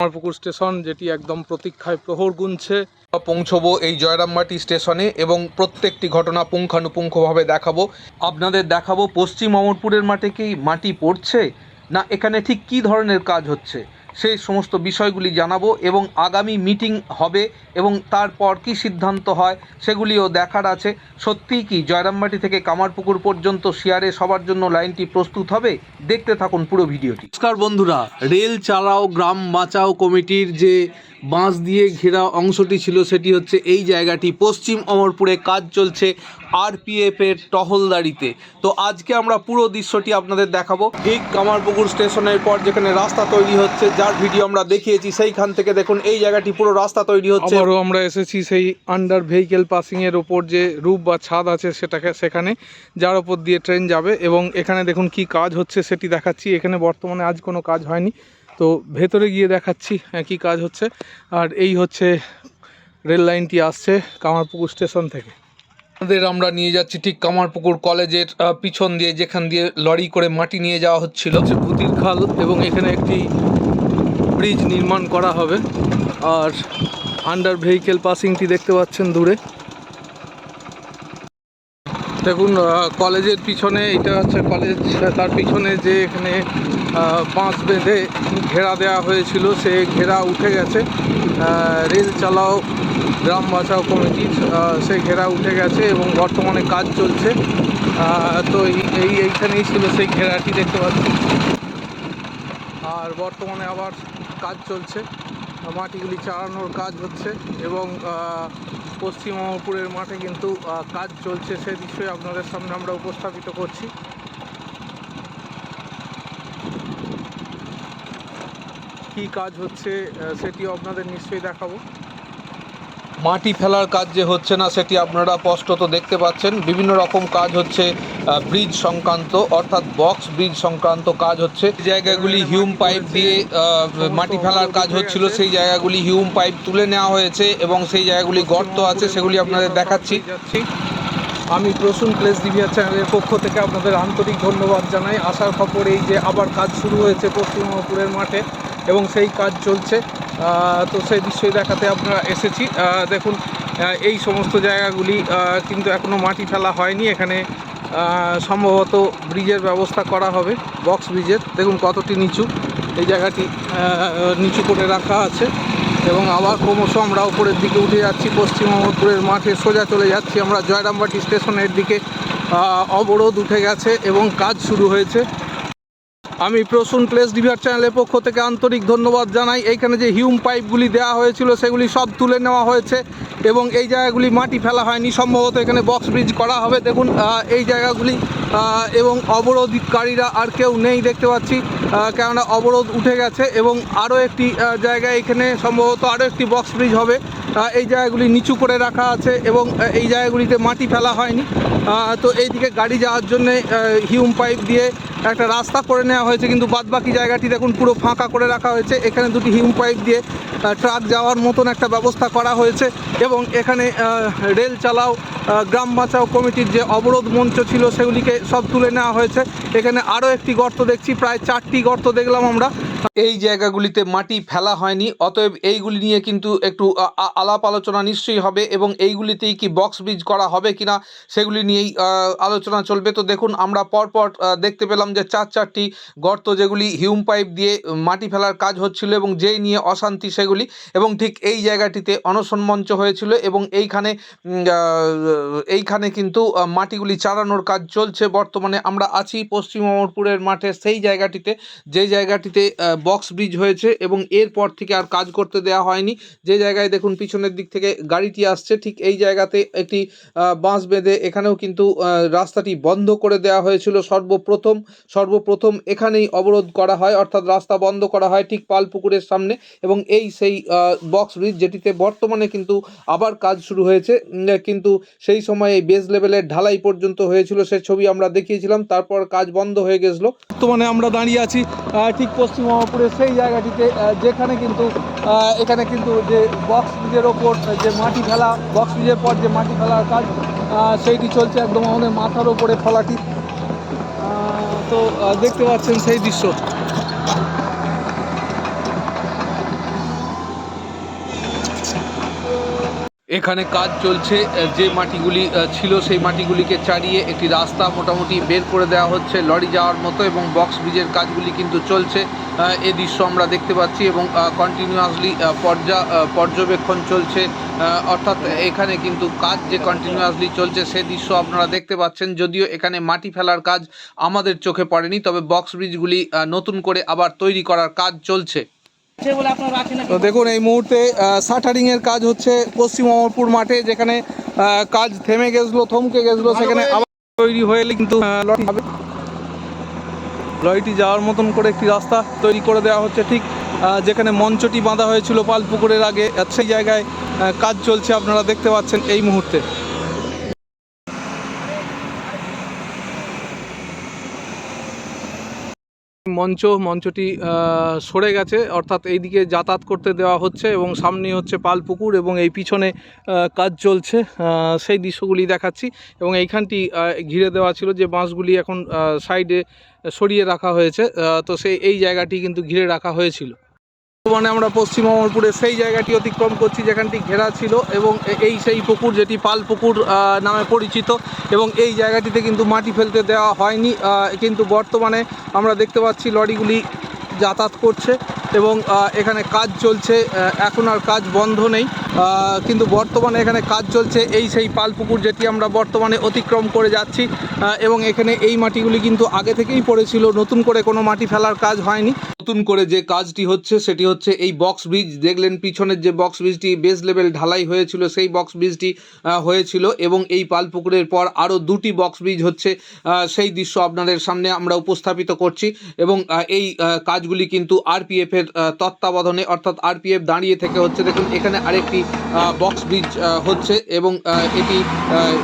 Kamarpukur station, যেটি একদম প্রতীক্ষায় প্রহর গুনছে। পৌঁছবো এই জয়রামবাটি স্টেশনে এবং প্রত্যেকটি ঘটনা পুঙ্খানুপুঙ্খভাবে দেখাবো। আপনাদের দেখাবো পশ্চিম অমরপুরের মাঠে কি মাটি পড়ছে, না এখানে ঠিক কি ধরনের কাজ হচ্ছে? সেই সমস্ত বিষয়গুলি জানাব এবং আগামী মিটিং হবে এবং তারপর কি সিদ্ধান্ত হয় সেগুলিও দেখার আছে। সত্যিই কি জয়রামবাটি থেকে কামারপুকুর পর্যন্ত শেয়ারে সবার জন্য লাইনটি প্রস্তুত হবে? দেখতে থাকুন পুরো ভিডিওটি। নমস্কার বন্ধুরা, রেল চালাও, গ্রাম বাঁচাও কমিটির যে বাঁশ দিয়ে ঘেরা অংশটি ছিল, সেটি হচ্ছে এই জায়গাটি। পশ্চিম অমরপুরে কাজ চলছে আরপিএফ এর টহলদারিতে। তো আজকে আমরা পুরো দৃশ্যটি আপনাদের দেখাবো। ঠিক কামারপুকুর স্টেশনের পর যেখানে রাস্তা তৈরি হচ্ছে, যার ভিডিও আমরা দেখিয়েছি, সেইখান থেকে দেখুন, এই জায়গাটি পুরো রাস্তা তৈরি হচ্ছে। আবারও আমরা এসেছি সেই আন্ডার ভেহিকেল পাসিংয়ের ওপর যে রূপ বা ছাদ আছে সেটাকে, সেখানে, যার ওপর দিয়ে ট্রেন যাবে এবং এখানে দেখুন কি কাজ হচ্ছে, সেটি দেখাচ্ছি। এখানে বর্তমানে আজ কোনো কাজ হয়নি। তো ভেতরে গিয়ে দেখাচ্ছি হ্যাঁ, কি কাজ হচ্ছে। আর এই হচ্ছে রেল লাইনটি আসছে কামারপুকুর স্টেশন থেকে। আমাদের আমরা নিয়ে যাচ্ছি ঠিক কামারপুকুর কলেজের পিছন দিয়ে যেখান দিয়ে লরি করে মাটি নিয়ে যাওয়া হচ্ছিল। হচ্ছে পুতির খাল এবং এখানে একটি ব্রিজ নির্মাণ করা হবে। আর আন্ডার ভেহিকেল পাসিংটি দেখতে পাচ্ছেন দূরে। দেখুন কলেজের পিছনে এটা হচ্ছে কলেজ তার পিছনে যে এখানে বাঁশ বেঁধে ঘেরা দেওয়া হয়েছিল সে ঘেরা উঠে গেছে। রেল চালাও গ্রাম বাঁচাও কমিটির সে ঘেরা উঠে গেছে এবং বর্তমানে কাজ চলছে। তো এই এই এইখানেই ছিল সেই ঘেরাটি দেখতে পাচ্ছি। আর বর্তমানে আবার কাজ চলছে। মাটিগুলি চালানোর কাজ হচ্ছে এবং আহ, পশ্চিম অমরপুরের মাঠে কিন্তু কাজ চলছে। সে দৃশ্যই আপনাদের সামনে আমরা উপস্থাপিত করছি। কি কাজ হচ্ছে সেটিও আপনাদের নিশ্চয়ই দেখাবো। মাটি ফেলার কাজ যে হচ্ছে না, সেটি আপনারা স্পষ্টত দেখতে পাচ্ছেন। বিভিন্ন রকম কাজ হচ্ছে ব্রিজ সংক্রান্ত, অর্থাৎ বক্স ব্রিজ সংক্রান্ত কাজ হচ্ছে। জায়গাগুলি হিউম পাইপ দিয়ে মাটি ফেলার কাজ হচ্ছিল, সেই জায়গাগুলি হিউম পাইপ তুলে নেওয়া হয়েছে এবং সেই জায়গাগুলি গর্ত আছে, সেগুলি আপনাদের দেখাচ্ছি। আমি প্রসূন প্লেস ডিভিআর চ্যানেলের পক্ষ থেকে আপনাদের আন্তরিক ধন্যবাদ জানাই। আসার খবর এই যে আবার কাজ শুরু হয়েছে পশ্চিমবঙ্গপুরের মাঠে। এবং সেই কাজ চলছে। তো সেই দৃশ্যই দেখাতে আপনারা এসেছি। দেখুন এই সমস্ত জায়গাগুলি কিন্তু এখনও মাটি ফেলা হয়নি। এখানে সম্ভবত ব্রিজের ব্যবস্থা করা হবে, বক্স ব্রিজের। দেখুন কতটি নিচু। এই জায়গাটি নিচু করে রাখা আছে এবং আবার ক্রমশ আমরা উপরের দিকে উঠে যাচ্ছি। পশ্চিম মাঠে সোজা চলে যাচ্ছি। আমরা জয়রামবাটি স্টেশনের দিকে অবরোধ উঠে গেছে এবং কাজ শুরু হয়েছে। আমি প্রসূন প্লেস ডিভার চ্যানেলের পক্ষ থেকে আন্তরিক ধন্যবাদ জানাই। এইখানে যে হিউম পাইপগুলি দেওয়া হয়েছিল, সেগুলি সব তুলে নেওয়া হয়েছে এবং এই জায়গাগুলি মাটি ফেলা হয়নি। সম্ভবত এখানে বক্স ব্রিজ করা হবে। দেখুন এই জায়গাগুলি এবং অবরোধকারীরা আর কেউ নেই দেখতে পাচ্ছি। কেননা অবরোধ উঠে গেছে এবং আরও একটি জায়গায় এখানে সম্ভবত আরও একটি বক্স ব্রিজ হবে। এই জায়গাগুলি নিচু করে রাখা আছে এবং এই জায়গাগুলিতে মাটি ফেলা হয়নি। তো এইদিকে গাড়ি যাওয়ার জন্যে হিউম পাইপ দিয়ে একটা রাস্তা করে নেওয়া হয়েছে, কিন্তু বাদবাকি জায়গাটি দেখুন পুরো ফাঁকা করে রাখা হয়েছে। এখানে দুটি হিউম পাইপ দিয়ে ট্রাক যাওয়ার মতন একটা ব্যবস্থা করা হয়েছে এবং এখানে রেল চালাও গ্রাম বাঁচাও কমিটির যে অবরোধ মঞ্চ ছিল সেগুলিকে সব তুলে নেওয়া হয়েছে। এখানে আরও একটি গর্ত দেখছি, প্রায় চারটি গর্ত দেখলাম আমরা। এই জায়গাগুলিতে মাটি ফেলা হয়নি, অতএব এইগুলি নিয়ে কিন্তু একটু আলাপ আলোচনা নিশ্চয়ই হবে এবং এইগুলিতেই কি বক্স ব্রিজ করা হবে কিনা সেগুলি নিয়েই আলোচনা চলবে। তো দেখুন, আমরা পরপর দেখতে পেলাম যে চার চারটি গর্ত যেগুলি হিউম পাইপ দিয়ে মাটি ফেলার কাজ হচ্ছিল এবং যেই নিয়ে অশান্তি সেগুলি এবং ঠিক এই জায়গাটিতে অনশন মঞ্চ হয়েছিল এবং এইখানে এইখানে কিন্তু মাটিগুলি চালানোর কাজ চলছে। বর্তমানে আমরা আছি পশ্চিম অমরপুরের মাঠে, সেই জায়গাটিতে, যে জায়গাটিতে বক্স ব্রিজ হয়েছে এবং এরপর থেকে আর কাজ করতে দেওয়া হয়নি। যে জায়গায় দেখুন, পিছনের দিক থেকে গাড়িটি আসছে, ঠিক এই জায়গাতে একটি বাঁশ বেঁধে এখানেও কিন্তু রাস্তাটি বন্ধ করে দেওয়া হয়েছিল। সর্বপ্রথম সর্বপ্রথম এখানেই অবরোধ করা হয়, অর্থাৎ রাস্তা বন্ধ করা হয় ঠিক পালপুকুরের সামনে এবং এই সেই বক্স ব্রিজ যেটিতে বর্তমানে কিন্তু আবার কাজ শুরু হয়েছে। কিন্তু সেই সময় এই বেস লেভেলের ঢালাই পর্যন্ত হয়েছিল, সে ছবি আমরা দেখিয়েছিলাম, তারপর কাজ বন্ধ হয়ে গেছিল। বর্তমানে আমরা দাঁড়িয়ে আছি ঠিক পশ্চিম মহাপুরের সেই জায়গাটিতে যেখানে কিন্তু এখানে কিন্তু যে বক্স ব্রিজের ওপর যে মাটি ফেলা বক্স ব্রিজের পর যে মাটি ফেলার কাজ সেইটি চলছে একদম আমাদের মাথার ওপরে ফলাটি। তো দেখতে পাচ্ছেন সেই দৃশ্য। এখানে কাজ চলছে যে মাটিগুলি ছিল সেই মাটিগুলিকে চারিয়ে একটি রাস্তা মোটামুটি বের করে দেওয়া হচ্ছে লরি যাওয়ার মতো এবং বক্স ব্রিজের কাজগুলি কিন্তু চলছে। এ দৃশ্য আমরা দেখতে পাচ্ছি এবং কন্টিনিউয়াসলি পর্যা পর্যবেক্ষণ চলছে। অর্থাৎ এখানে কিন্তু কাজ যে কন্টিনিউয়াসলি চলছে সে দৃশ্য আপনারা দেখতে পাচ্ছেন। যদিও এখানে মাটি ফেলার কাজ আমাদের চোখে পড়েনি, তবে বক্স ব্রিজগুলি নতুন করে আবার তৈরি করার কাজ চলছে। তো দেখুন এই মুহূর্তে শাটারিং এর কাজ হচ্ছে পশ্চিম অমরপুর মাঠে যেখানে কাজ থেমে গেছিল থমকে গেছিল সেখানে আবার তৈরি হয়ে এলে কিন্তু। লরিটি যাওয়ার মতন করে একটি রাস্তা তৈরি করে দেওয়া হচ্ছে ঠিক যেখানে মঞ্চটি বাঁধা হয়েছিল পালপুকুরের আগে। সেই জায়গায় কাজ চলছে আপনারা দেখতে পাচ্ছেন এই মুহূর্তে। মঞ্চ, মঞ্চটি সরে গেছে। অর্থাৎ এইদিকে যাতায়াত করতে দেওয়া হচ্ছে এবং সামনে হচ্ছে পালপুকুর এবং এই পিছনে কাজ চলছে। সেই দৃশ্যগুলি দেখাচ্ছি এবং এইখানটি ঘিরে দেওয়া ছিল যে বাঁশগুলি এখন সাইডে সরিয়ে রাখা হয়েছে। তো সেই এই জায়গাটি কিন্তু ঘিরে রাখা হয়েছিল। বর্তমানে আমরা পশ্চিম অমরপুরে সেই জায়গাটি অতিক্রম করছি, যেখানটি ঘেরা ছিল এবং এই সেই পুকুর যেটি পাল পুকুর নামে পরিচিত এবং এই জায়গাটিতে কিন্তু মাটি ফেলতে দেওয়া হয়নি। কিন্তু বর্তমানে আমরা দেখতে পাচ্ছি লরিগুলি যাতায়াত করছে। এবং এখানে কাজ চলছে এখন আর কাজ বন্ধ নেই। কিন্তু বর্তমানে এখানে কাজ চলছে, এই সেই পালপুকুর যেটি আমরা বর্তমানে অতিক্রম করে যাচ্ছি এবং এখানে এই মাটিগুলি কিন্তু আগে থেকেই পড়েছিল, নতুন করে কোনো মাটি ফেলার কাজ হয়নি। নতুন করে যে কাজটি হচ্ছে, সেটি হচ্ছে এই বক্স ব্রিজ দেখলেন পিছনের যে বক্স ব্রিজটি বেস লেভেল ঢালাই হয়েছিল, সেই বক্স ব্রিজটি হয়েছিল, এবং এই পালপুকুরের পর আরও দুটি বক্স ব্রিজ হচ্ছে সেই দৃশ্য আপনাদের সামনে আমরা উপস্থাপিত করছি, এবং এই কাজগুলি কিন্তু আরপিএফ এর তত্ত্বাবধানে অর্থাৎ আরপিএফ দাঁড়িয়ে থেকে হচ্ছে। দেখুন, এখানে আরেকটি বক্স ব্রিজ হচ্ছে এবং এটি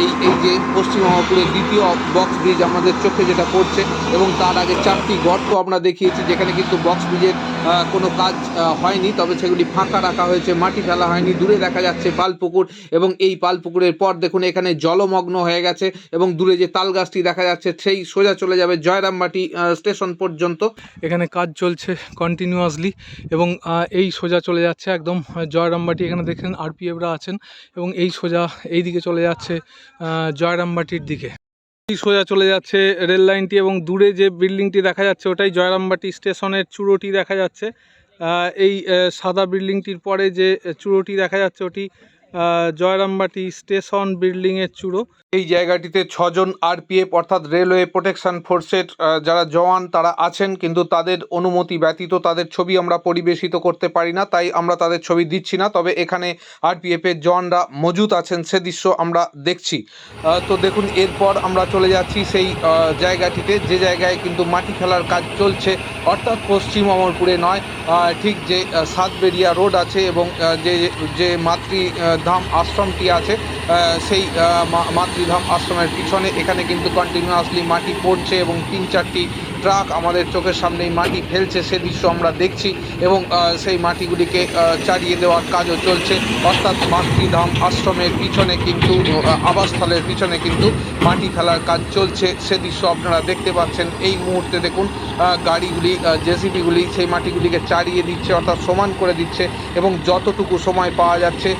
এই এই যে পশ্চিম মহাপুরের দ্বিতীয় বক্স ব্রিজ আমাদের চোখে যেটা পড়ছে এবং তার আগে চারটি গর্ত আমরা দেখিয়েছি, যেখানে কিন্তু বক্স ব্রিজের কোনো কাজ হয়নি, তবে সেগুলি ফাঁকা রাখা হয়েছে, মাটি ফেলা হয়নি, দূরে দেখা যাচ্ছে পালপুকুর এবং এই পালপুকুরের পর দেখুন এখানে জলমগ্ন হয়ে গেছে এবং দূরে যে তাল গাছটি দেখা যাচ্ছে, সেই সোজা চলে যাবে জয়রামবাটি স্টেশন পর্যন্ত। এখানে কাজ চলছে কন্টিনিউয়াসলি এবং এই সোজা চলে যাচ্ছে একদম জয়রামবাটি এখানে দেখেন আরপিএফরা আছেন এবং এই সোজা এই দিকে চলে যাচ্ছে জয়রামবাটির দিকে। সোজা চলে যাচ্ছে রেল লাইনটি এবং দূরে যে বিল্ডিংটি দেখা যাচ্ছে ওটাই জয়রামবাটি স্টেশনের চূড়োটি দেখা যাচ্ছে। এই সাদা বিল্ডিংটির পরে যে চূড়োটি দেখা যাচ্ছে ওটি জয়রামবাটি স্টেশন বিল্ডিংয়ের চূড়ো এই জায়গাটিতে ছজন আরপিএফ অর্থাৎ রেলওয়ে প্রোটেকশন ফোর্সের যারা জওয়ান তারা আছেন, কিন্তু তাদের অনুমতি ব্যতীত তাদের ছবি আমরা পরিবেশিত করতে পারি না, তাই আমরা তাদের ছবি দিচ্ছি না। তবে এখানে আরপিএফ এর জওয়ানরা মজুদ আছেন, সে দৃশ্য আমরা দেখছি। তো দেখুন, এরপর আমরা চলে যাচ্ছি সেই জায়গাটিতে, যে জায়গায় কিন্তু মাটি ফেলার কাজ চলছে, অর্থাৎ পশ্চিম অমরপুরে নয় ঠিক যে সাতবেরিয়া রোড আছে এবং যে যে মাতৃ ধাম আশ্রমটি আছে সেই মাতৃধাম আশ্রমের পিছনে। এখানে কিন্তু কন্টিনিউয়াসলি মাটি পড়ছে এবং তিন চারটি ট্রাক আমাদের চোখের সামনেই মাটি ফেলছে, সে দৃশ্য আমরা দেখছি এবং সেই মাটিগুলিকে চারিয়ে দেওয়ার কাজও চলছে। অর্থাৎ মাতৃধাম আশ্রমের পিছনে কিন্তু আবাসস্থলের পিছনে কিন্তু মাটি ফেলার কাজ চলছে। সে দৃশ্য আপনারা দেখতে পাচ্ছেন। এই মুহূর্তে দেখুন গাড়িগুলি জেসিবিগুলি সেই মাটিগুলিকে চারিয়ে দিচ্ছে, অর্থাৎ সমান করে দিচ্ছে এবং যতটুকু সময় পাওয়া যাচ্ছে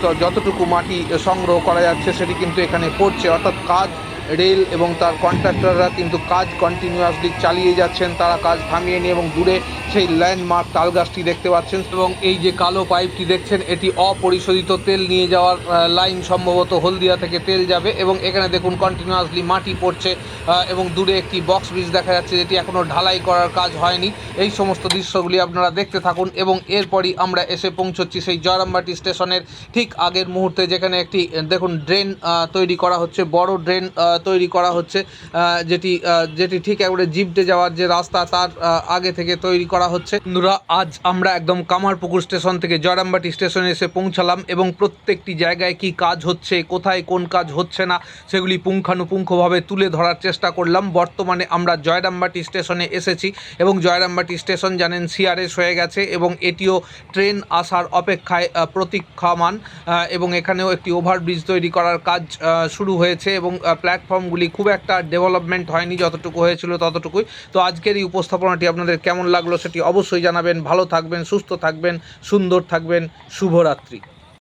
তো যতটুকু মাটি সংগ্রহ করা যাচ্ছে, সেটি কিন্তু এখানে পড়ছে। অর্থাৎ কাজ রেল এবং তার কন্ট্রাক্টররা কিন্তু কাজ কন্টিনিউয়াসলি চালিয়ে যাচ্ছেন, তারা কাজ থামিয়ে নিয়ে এবং দূরে সেই ল্যান্ডমার্ক তাল গাছটি দেখতে পাচ্ছেন এবং এই যে কালো পাইপটি দেখছেন, এটি অপরিশোধিত তেল নিয়ে যাওয়ার লাইন সম্ভবত হলদিয়া থেকে তেল যাবে এবং এখানে দেখুন কন্টিনিউয়াসলি মাটি পড়ছে এবং দূরে একটি বক্স ব্রিজ দেখা যাচ্ছে যেটি এখনও ঢালাই করার কাজ হয়নি। এই সমস্ত দৃশ্যগুলি আপনারা দেখতে থাকুন এবং এরপরই আমরা এসে পৌঁছচ্ছি সেই জয়রামবাটি স্টেশনের ঠিক আগের মুহূর্তে যেখানে একটি, দেখুন ড্রেন তৈরি করা হচ্ছে, বড় ড্রেন তৈরি করা হচ্ছে যেটি যেটি ঠিক একবারে জিপটে যাওয়ার যে রাস্তা তার আগে থেকে তৈরি করা হচ্ছে। বন্ধুরা আজ আমরা একদম কামারপুকুর স্টেশন থেকে জয়রামবাটি স্টেশনে এসে পৌঁছালাম এবং প্রত্যেকটি জায়গায় কি কাজ হচ্ছে কোথায় কোন কাজ হচ্ছে না সেগুলি পুঙ্খানুপুঙ্খভাবে তুলে ধরার চেষ্টা করলাম। বর্তমানে আমরা জয়রামবাটি স্টেশনে এসেছি এবং জয়রামবাটি স্টেশন জানেন সিআরএস হয়ে গেছে এবং এটিও ট্রেন আসার অপেক্ষায় প্রতীক্ষামান এবং এখানেও একটি ওভারব্রিজ তৈরি করার কাজ শুরু হয়েছে এবং আহ, প্ল্যাটফর্মগুলি খুব একটা ডেভেলপমেন্ট হয়নি, যতটুকু হয়েছিল ততটুকুই। তো আজকের এই উপস্থাপনাটি আপনাদের কেমন লাগল সেটি অবশ্যই জানাবেন। ভালো থাকবেন, সুস্থ থাকবেন, সুন্দর থাকবেন। শুভরাত্রি।